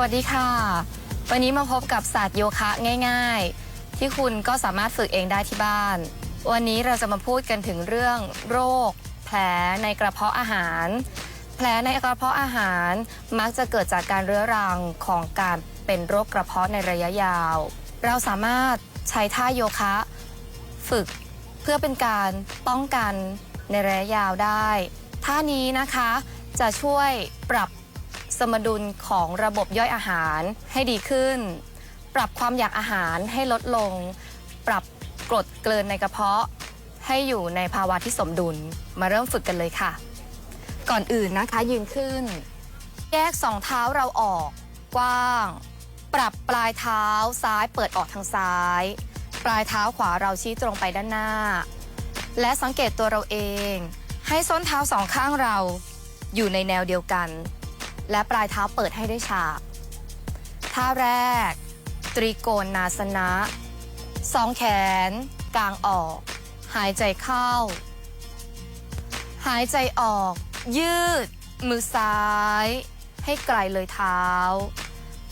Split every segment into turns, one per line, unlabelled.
วัสดีค่ะ วันนี้มาพบกับศาสตร์โยคะง่าย ๆ ที่คุณก็สามารถฝึกเองได้ที่บ้าน วันนี้เราจะมาพูดกันถึงเรื่องโรค แผลในกระเพาะอาหาร แผลในกระเพาะอาหารมักจะเกิดจากการเรื้อรังของการเป็นโรคกระเพาะในระยะยาว เราสามารถใช้ท่าโยคะ ฝึกเพื่อเป็นการป้องกันในระยะยาวได้ ท่านี้นะคะจะช่วยปรับ สมดุลของระบบย่อยอาหารให้ดีขึ้น ปรับความอยากอาหารให้ลดลง ปรับกรดเกลือนในกระเพาะ ให้อยู่ในภาวะที่สมดุลมาเริ่มฝึกกันเลยค่ะ ก่อนอื่นนะคะยืนขึ้น แยกสองเท้าเราออกกว้าง ปรับปลายเท้าซ้ายเปิดออกทางซ้าย ปลายเท้าขวาเราชี้ตรงไปด้านหน้า และสังเกตตัวเราเอง ให้ส้นเท้าสองข้างเราอยู่ในแนวเดียวกัน และปลายเท้าเปิดให้ได้ฉากท่าแรก ตรีโกณนาสนะสองแขน กลางออก หายใจเข้า หายใจออก ยืด มือซ้าย ให้ไกลเลยเท้า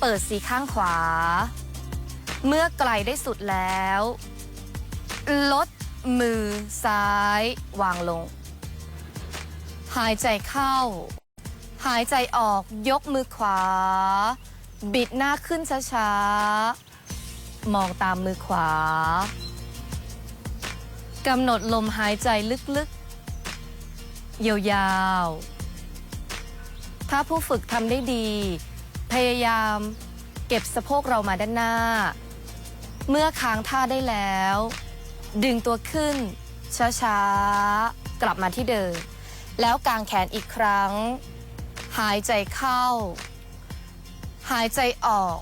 เปิดสีข้างขวา เมื่อไกลได้สุดแล้ว ลดมือซ้าย วางลง หายใจเข้า หายใจออกยกมือขวา บิดหน้าขึ้นช้าๆ มองตามมือขวากำหนดลมหายใจลึกๆ ยาวๆ ถ้าผู้ฝึกทำได้ดี พยายามเก็บสะโพกเรามาด้านหน้า เมื่อค้างท่าได้แล้ว ดึงตัวขึ้น ช้าๆ กลับมาที่เดิม แล้วกางแขนอีกครั้ง หายใจเข้า หายใจออก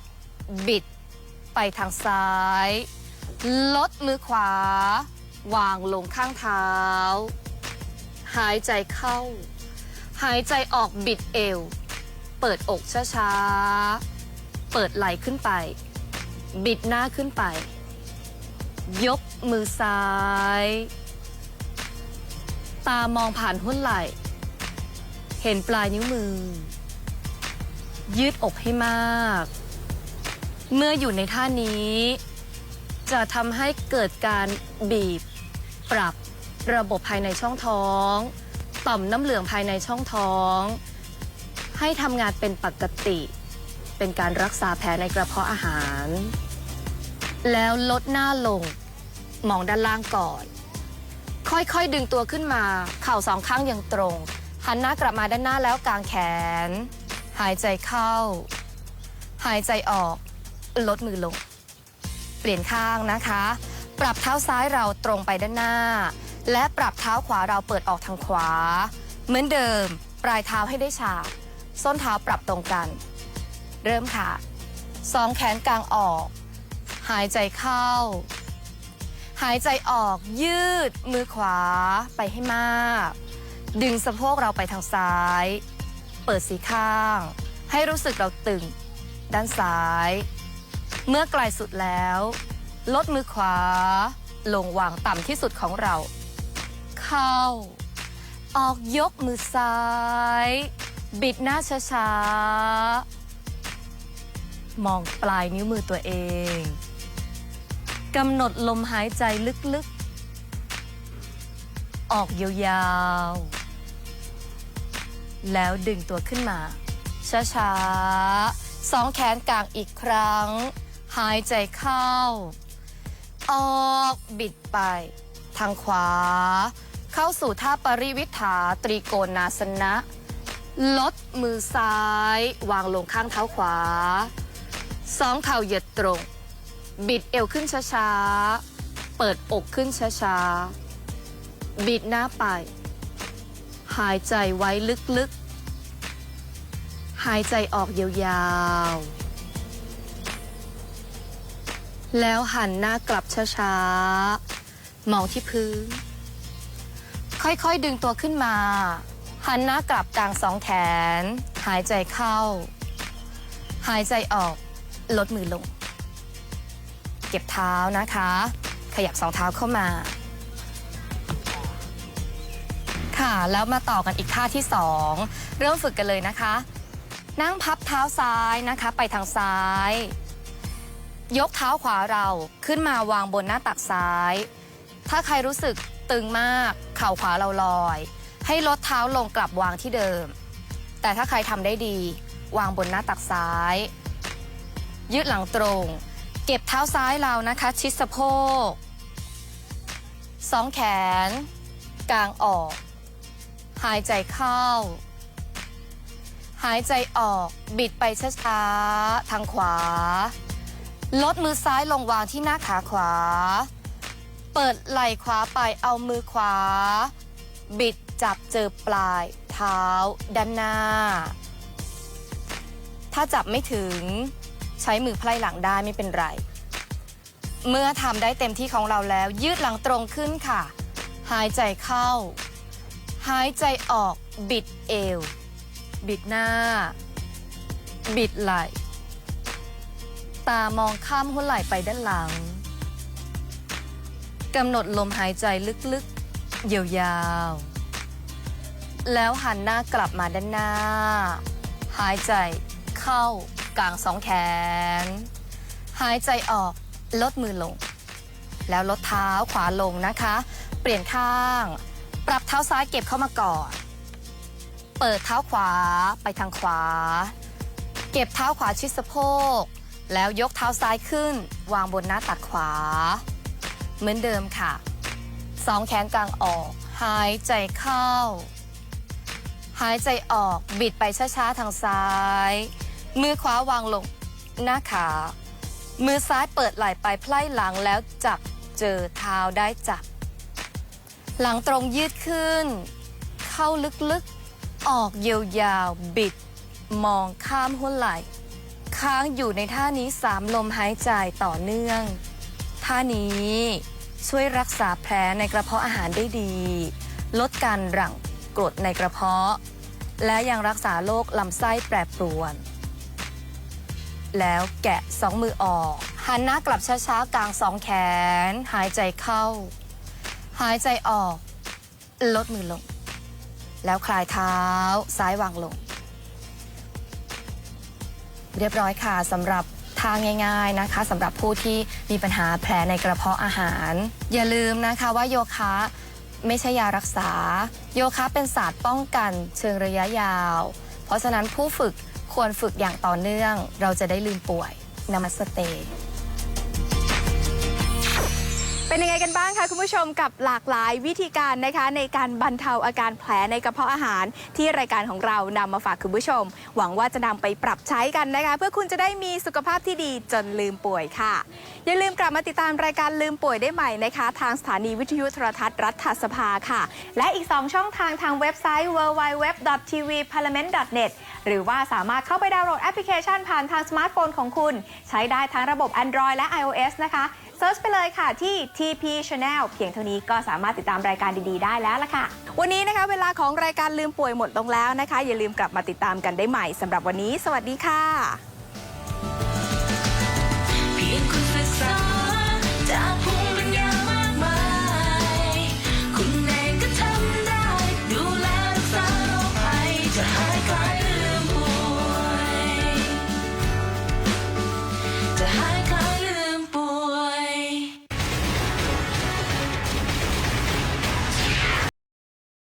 บิด ไปทางซ้าย ลดมือขวา วางลงข้างเท้า หายใจเข้า หายใจออกบิดเอว เปิดอกช้าๆ เปิดไหล่ขึ้นไป บิดหน้าขึ้นไป ยกมือซ้าย ตามองผ่านหุ้นไหล่ เห็นปลายนิ้วมือ ยืดอกให้มาก เมื่ออยู่ในท่านี้ จะทำให้เกิดการบีบ ปรับระบบภายในช่องท้อง ต่อมน้ำเหลืองภายในช่องท้อง ให้ทำงานเป็นปกติ เป็นการรักษาแผลในกระเพาะอาหาร แล้วลดหน้าลง มองด้านล่างก่อน ค่อยๆดึงตัวขึ้นมา เข่าสองข้างยังตรง หันหน้ากลับมาด้านหน้าแล้วกางแขน หายใจเข้า หายใจออก ลดมือลง เปลี่ยนข้างนะคะ ปรับเท้าซ้ายเราตรงไปด้านหน้า และปรับเท้าขวาเราเปิดออกทางขวา เหมือนเดิม ปลายเท้าให้ได้ฉาก ส้นเท้าปรับตรงกัน เริ่มค่ะสองแขนกลางออก หายใจเข้า หายใจออกยืดมือขวาไปให้มาก ดึงสะโพกเราไปทางซ้าย เปิดสีข้าง ให้รู้สึกเราตึง ด้านซ้าย เมื่อไกลสุดแล้ว ลดมือขวา ลงวางต่ำที่สุดของเรา เข้า ออกยกมือซ้าย บิดหน้าช้าๆ มองปลายนิ้วมือตัวเองกำหนดลมหายใจลึกๆ ออกยาวๆ แล้วดึงตัวขึ้นมา ช้าๆสองแขนกลางอีกครั้ง หายใจเข้า ออกบิดไป ทางขวา เข้าสู่ท่าปริวิถาตรีโกณนาสนะ ลดมือซ้าย วางลงข้างเท้าขวา สองเข่าเหยียดตรง บิดเอวขึ้นช้าๆ เปิดอกขึ้นช้าๆ บิดหน้าไป หายใจไว้ลึกๆ หายใจออกยาวๆ แล้วหันหน้ากลับช้าๆ มองที่พื้น ค่อยๆ ดึงตัวขึ้นมา หันหน้ากลับกลางสองแขน หายใจเข้า หายใจออก ลดมือลง เก็บเท้านะคะ ขยับสองเท้าเข้ามา ค่ะ แล้วมาต่อกันอีกท่าที่สองเริ่มฝึกกันเลยนะคะ นั่งพับเท้าซ้ายนะคะ ไปทางซ้าย ยกเท้าขวาเราขึ้นมาวางบนหน้าตักซ้าย ถ้าใครรู้สึกตึงมากเข่าขวาเราลอย ให้ลดเท้าลงกลับวางที่เดิม แต่ถ้าใครทำได้ดี วางบนหน้าตักซ้าย ยืดหลังตรง เก็บเท้าซ้ายเรานะคะ ชิดสะโพกสองแขนกางออก หายใจเข้า หายใจออก บิดไปช้าๆ ทางขวา ลดมือซ้ายลงวางที่หน้าขาขวา เปิดไหล่ขวาไปเอามือขวา บิดจับเจอปลาย เท้า ด้านหน้า ถ้าจับไม่ถึง ใช้มือไพล่หลังได้ไม่เป็นไร เมื่อทำได้เต็มที่ของเราแล้ว ยืดหลังตรงขึ้นค่ะ หายใจเข้า หายใจออกบิดเอว บิดหน้า บิดไหล่ตามองข้ามหัวไหล่ไปด้านหลังกำหนดลมหายใจลึกๆ ยาวๆ แล้วหันหน้ากลับมาด้านหน้า หายใจเข้ากลางสองแขน หายใจออกลดมือลง แล้วลดเท้าขวาลงนะคะ เปลี่ยนข้าง ปรับเท้าซ้ายเก็บเข้ามาก่อน เปิดเท้าขวาไปทางขวา เก็บเท้าขวาชิดสะโพก แล้วยกเท้าซ้ายขึ้น วางบนหน้าตักขวา เหมือนเดิมค่ะ สองแขนกลางออก หายใจเข้า หายใจออก บิดไปช้าๆทางซ้าย มือขวาวางลงหน้าขา มือซ้ายเปิดไหล่ไปไพล่หลังแล้วจับ เจอเท้าได้จับ หลังตรงยืดขึ้น เข้าลึกๆ ออกยาวๆ บิด มองข้ามหัวไหล่ ค้างอยู่ในท่านี้สามลมหายใจต่อเนื่อง ท่านี้ช่วยรักษาแผลในกระเพาะอาหารได้ดี ลดการหลั่งกรดในกระเพาะ และยังรักษาโรคลำไส้แปรปรวน แล้วแกะสองมือออก หันหน้ากลับช้าๆ กลางสองแขน หายใจเข้า หายใจออก ลดมือลง แล้วคลายเท้าซ้ายวางลง เรียบร้อยค่ะสำหรับทางง่าย ๆนะคะสำหรับผู้ที่มีปัญหาแผลในกระเพาะอาหาร อย่าลืมนะคะว่าโยคะไม่ใช่ยารักษา โยคะเป็นศาสตร์ป้องกันเชิงระยะยาว เพราะฉะนั้นผู้ฝึกควรฝึกอย่างต่อเนื่อง เราจะได้ลืมป่วยนามัสเต
เป็นยังไงกันบ้างคะคุณผู้ชมกับหลากหลายวิธีการนะคะในการบรรเทาอาการแผลในกระเพาะอาหาร ที่รายการของเรานำมาฝากคุณผู้ชม หวังว่าจะนำไปปรับใช้กันนะคะ เพื่อคุณจะได้มีสุขภาพที่ดีจนลืมป่วยค่ะ อย่าลืมกลับมาติดตามรายการลืมป่วยได้ใหม่นะคะ ทางสถานีวิทยุโทรทัศน์รัฐสภาค่ะ และอีก 2 ช่องทางทางเว็บไซต์ www.tvparliament.net หรือว่าสามารถเข้าไปดาวน์โหลดแอปพลิเคชันผ่านทางสมาร์ทโฟนของคุณ ใช้ได้ทั้งระบบ Android และ iOS นะคะ เซิร์ชไปเลยค่ะที่ TP Channel เพียงเท่านี้ก็สามารถติดตามรายการดีๆ ได้แล้วล่ะค่ะ วันนี้นะคะ เวลาของรายการลืมป่วยหมดลงแล้วนะคะ อย่าลืมกลับมาติดตามกันได้ใหม่สำหรับวันนี้ สวัสดีค่ะ